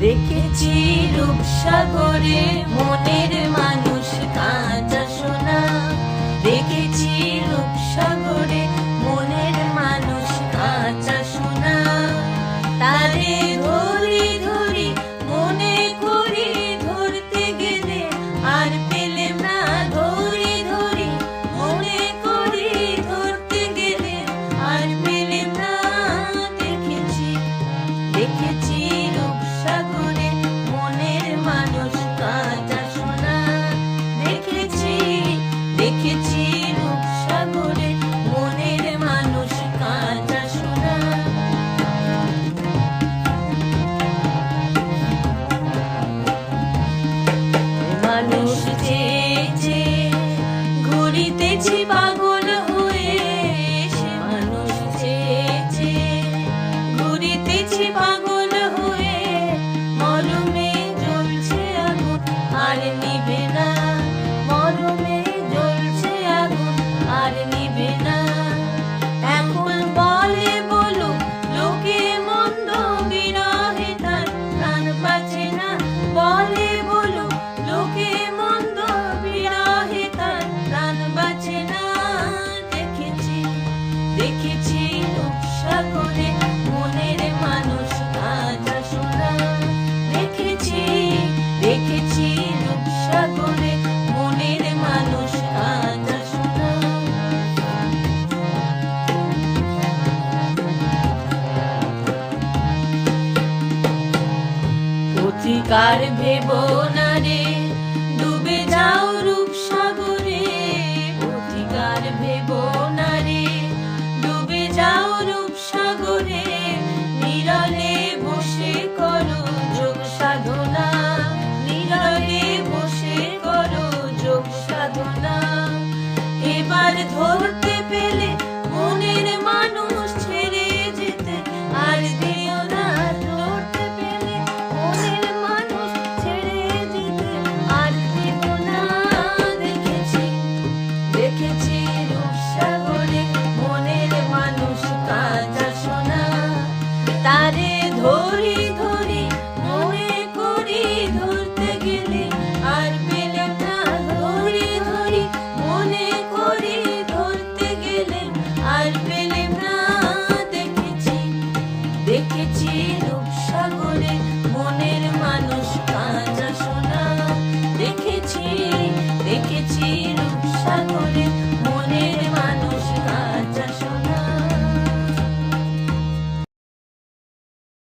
দেখেছি রূপসাগরে তোরে মনের মানুষ ভেব না রে ডুবে যাও